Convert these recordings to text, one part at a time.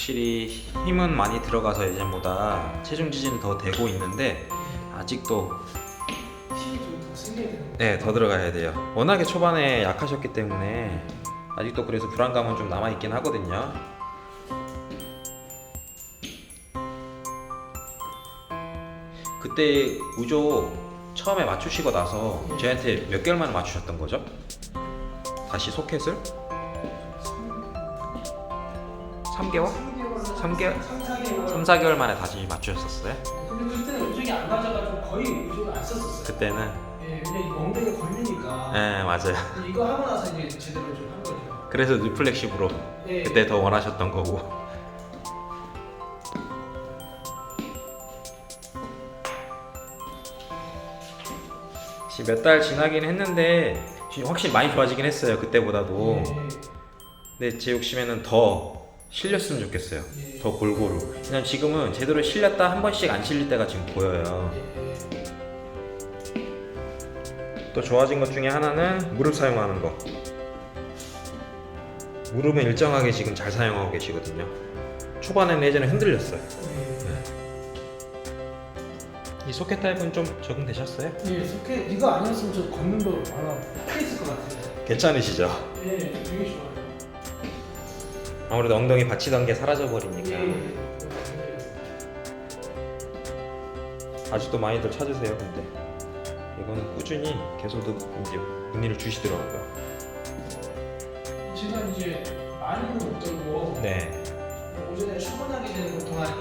확실히 힘은 많이 들어가서 예전보다 체중 지지는 더 되고 있는데 아직도 네, 더 들어가야 돼요. 워낙에 초반에 약하셨기 때문에 아직도 그래서 불안감은 좀 남아 있긴 하거든요. 그때 우조 처음에 맞추시고 나서 저한테 몇 개월 만에 맞추셨던 거죠? 다시 소켓을? 3개월? 3개월, 3개월? 3, 4개월. 3, 4개월 만에 다시 맞추셨었어요? 근데 그때는 의족이 안 맞아가지고 거의 의족을 안 썼었어요. 그때는 예, 이 엉덩이에 걸리니까. 네 맞아요. 이거 하고 나서 이제 제대로 좀 한 거죠. 그래서 리플렉시브로 예. 그때 더 원하셨던 거고. 몇 달 지나긴 했는데 확실히 많이 좋아지긴 했어요 그때보다도. 예, 근데 제 욕심에는 더 실렸으면 좋겠어요. 예. 더 골고루. 그냥 지금은 제대로 실렸다 한 번씩 안 실릴 때가 지금 보여요. 예. 또 좋아진 것 중에 하나는 무릎 사용하는 거. 무릎은 일정하게 지금 잘 사용하고 계시거든요. 초반에는 예전에 흔들렸어요. 예. 이 소켓 타입은 좀 적응되셨어요? 예, 소켓 이거 아니었으면 저 걷는 거 아마 했을 것 같아요. 괜찮으시죠? 예, 되게 좋아요. 아무래도 엉덩이 받치던 게 사라져 버리니까 예, 예. 아직도 많이들 찾으세요. 근데 이거는 꾸준히 계속 이제 문의를 주시더라고요. 제가 이제 많이는 못 들고 네. 오전에 출근하게 되는 보통 한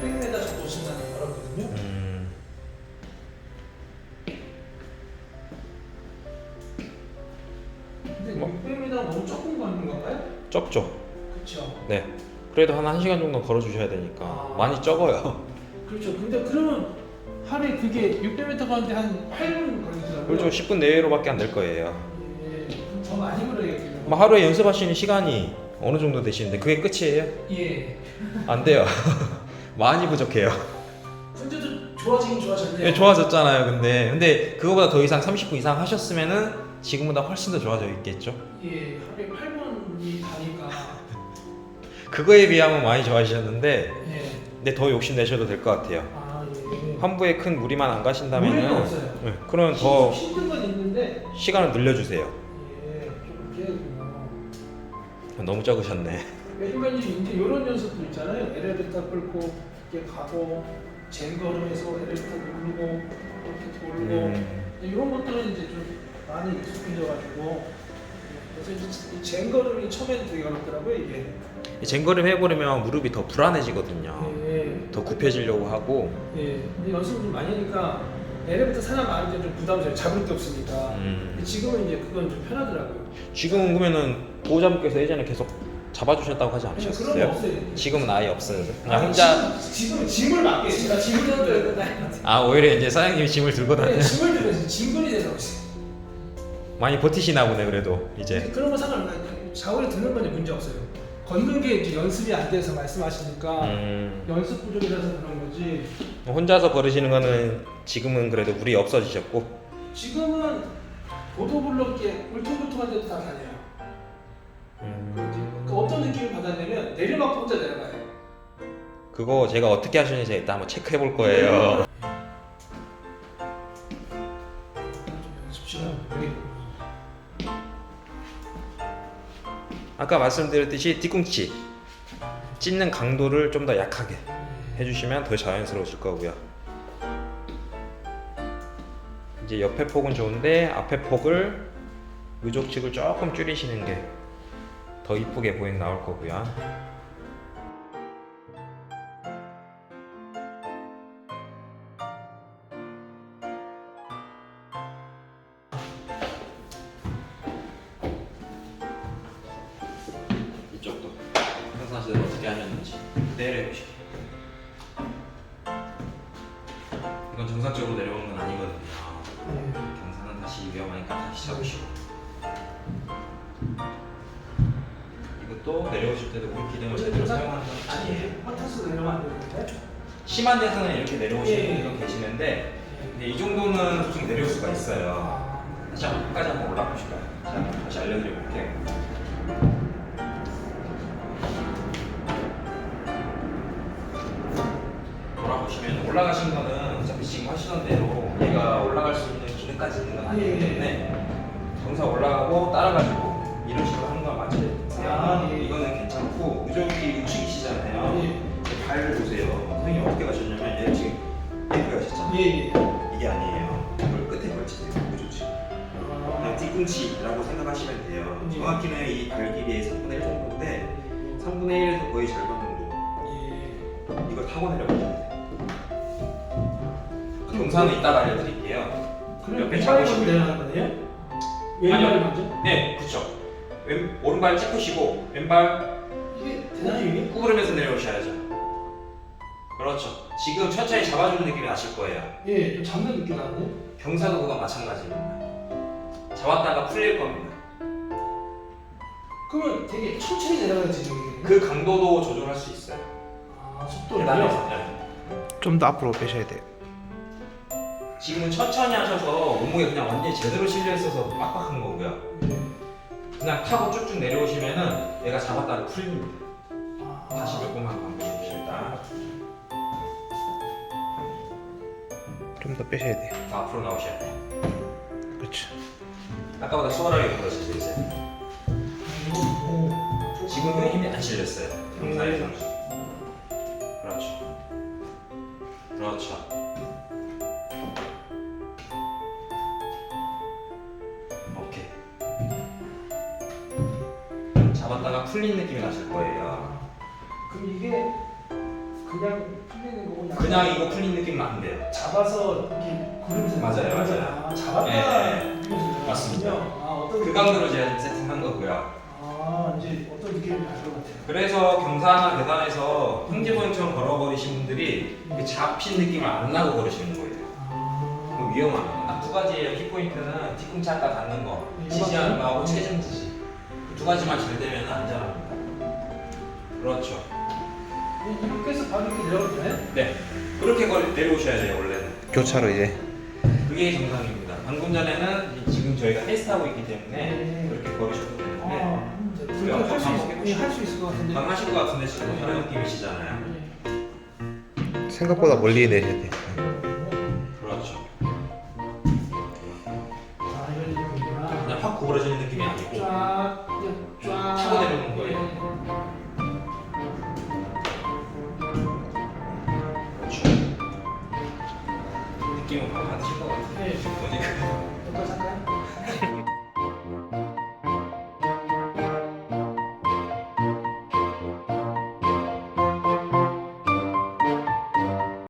600m 정도 신나는 거라거든요. 음, 근데 뭐? 600m 너무 조금 걷는 건가요? 적죠. 그렇죠. 네. 그래도 한 1시간 정도 걸어 주셔야 되니까 아. 많이 적어요. 그렇죠. 근데 그러면 하루에 그게 600m 가는데 한 8분 걸리더라고요. 그렇죠. 10분 내외로밖에 안 될 거예요. 예, 그럼 더 많이 걸어야겠네요. 뭐 하루에 연습하시는 시간이 어느 정도 되시는데 그게 끝이에요? 예. 안 돼요. 많이 부족해요. 근데도 좋아지긴 좋아졌네요. 예, 좋아졌잖아요. 근데 근데 그거보다 더 이상 30분 이상 하셨으면은 지금보다 훨씬 더 좋아져 있겠죠. 예, 하루에 8분 이 가니까. 그거에 비하면 많이 좋아지셨는데 예. 근데 더 욕심 내셔도 될 것 같아요. 아, 예. 환부에 큰 무리만 안 가신다면은 없어요. 네, 그러면 더 힘든 건 있는데 시간을 늘려주세요. 예, 좀 그래야군요. 너무 적으셨네. 일반적으로 이제 이런 연습도 있잖아요. 엘리베이터 끌고 이렇게 가고 젠걸음에서 엘리베이터 누르고 이렇게 돌고 음, 이런 것들은 이제 좀 많이 익숙해져가지고 그래서 젠걸음이 처음에는 되게 어렵더라고요 이게. 이 쟁거림 해버리면 무릎이 더 불안해지거든요. 예. 더 굽혀지려고 하고 예. 근데 연습을 좀 많이 하니까 엘리베이터 사람 많을 때 좀 부담스러워요. 잡을 게 없으니까. 음, 근데 지금은 이제 그건 좀 편하더라고요. 지금은 그러면은 보호자분께서 예전에 계속 잡아주셨다고 하지 그냥 그런 거 않으셨어요? 없어요. 지금은 아예 없어요. 그냥 혼자 지금 짐을 맡게 제가 짐을 들고 다니는 아 오히려 이제 사장님이 짐을 들고 네, 짐을 들면서 짐근이 돼서 많이 버티시나 보네 그래도 이제 그런 거 상관없어요. 좌우에 드는 건 문제 없어요. 걷는 게 이제 연습이 안 돼서 말씀하시니까 음, 연습 부족이라서 그런 거지. 혼자서 걸으시는 거는 지금은 그래도 무리 없어지셨고 지금은 보도블록에 울퉁불퉁한 데도 다 다녀요. 음, 그그 어떤 느낌을 받았냐면 내리막 혼자 내려가요. 그거 제가 어떻게 하시는지 이따 한번 체크해 볼 거예요. 아까 말씀드렸듯이 뒤꿈치 찢는 강도를 좀 더 약하게 해주시면 더 자연스러우실 거고요. 이제 옆에 폭은 좋은데 앞에 폭을 의족측을 조금 줄이시는 게 더 이쁘게 보잉 나올 거고요. 평상시대로 어떻게 하셨는지 그대로 해보시게. 이건 정상적으로 내려오는 건 아니거든요. 네. 경사는 다시 위험하니까 다시 잡으시고. 이것도 내려오실 때도 우리 기둥을 제대로 사용하는 건 아니에요. 화타스 내려가면 안 되는데. 심한 데서는 이렇게 내려오시는 예. 분들은 계시는데 근데 이 정도는 솔직히 내려올 수가 있어요. 아, 다시 한번 끝까지 한번 올라보실까요? 자, 다시 알려드려 볼게요. 하시던 대로 얘가 올라갈 수 있는 기능까지 있는 건 아니기 예. 때문에 경사 올라가고 따라가지고 이런 식으로 하는 건 맞춰야 되세요. 아, 예. 이거는 괜찮고 유족이 우측이시잖아요. 예. 발을 보세요. 선생님 어떻게 가셨냐면 얘 지금 이렇게 가셨잖아요. 예, 예. 이게 아니에요. 이걸 끝에 걸치세요. 그냥 아, 뒤꿈치라고 생각하시면 돼요. 예. 정확히는 이 발 길이의 3분의 1 정도인데 3분의 1에서 거의 절반 정도. 예. 이걸 타고 내려가셔야 돼요. 경사는 이따가 알려드릴게요. 그럼 옆에 왼발이 잡으시고요. 먼저 내려가는 거네요? 왼발이 아니요. 먼저? 네, 그렇죠. 왼 오른발 짚으시고 왼발 이게 되나요 이게? 구부르면서 내려오셔야죠. 그렇죠. 지금 천천히 잡아주는 느낌이 나실 거예요. 예, 좀 잡는 느낌 나는데? 경사도 그건 마찬가지입니다. 잡았다가 풀릴 겁니다. 그러면 되게 천천히 내려가야지 여기. 그 강도도 조절할 수 있어요. 아, 속도를요? 계단에서. 네. 좀 더 앞으로 빼셔야 돼요. 지금은 천천히 하셔서 몸무게 그냥 완전히 제대로 실려 있어서 빡빡한 거고요. 예. 그냥 타고 쭉쭉 내려오시면은 얘가 잡았다가 풀립니다. 아, 다시 몇 번만 반복해 주십니다. 좀더 빼셔야 돼요. 더 앞으로 나오셔야 돼요. 그렇죠. 아까보다 수월하게 걸어지죠 이제. 오, 지금은 힘이 안 실렸어요. 경사에서. 그렇죠. 그렇죠. 잡았다가 풀린 느낌이 나실 거예요. 그럼 이게 그냥 풀리는 거고 약간 그냥 이거 풀린 느낌 안 돼요. 잡아서 이렇게 구르면서 맞아요, 맞아요. 아, 잡았다. 예, 맞습니다. 아, 어떤 그 느낌- 강도로 제가 지금 세팅한 거고요. 아, 이제 어떤 느낌이 날 것 같아요. 그래서 경사나 계단에서 흥지보행처럼 걸어버리신 분들이 그 잡힌 느낌을 안 나고 걸으시는 거예요. 아, 위험하네요. 딱두 가지예요. 키포인트는 뒤꿈치 아까 닿는 거, 지지하는 거하고 체중 지지. 그두 가지만 잘 되면 안전합니다. 그렇죠. 이렇게 해서 바로 이렇게 내려가도 되나요? 네. 그렇게 걸, 내려오셔야 돼요, 원래는. 교차로 이제 그게 정상입니다. 방금 전에는 지금 저희가 헬스하고 있기 때문에 네. 그렇게 걸으셔도 되는데 아, 그렇게 한번 할수 반복해 있, 할수 있을 것 같은데. 강하실 것 같은데 지금 이런 느낌이시잖아요. 네. 생각보다 멀리 내셔야 돼 느낌은 받으실 것 같은데 보니까 어떠셨나요?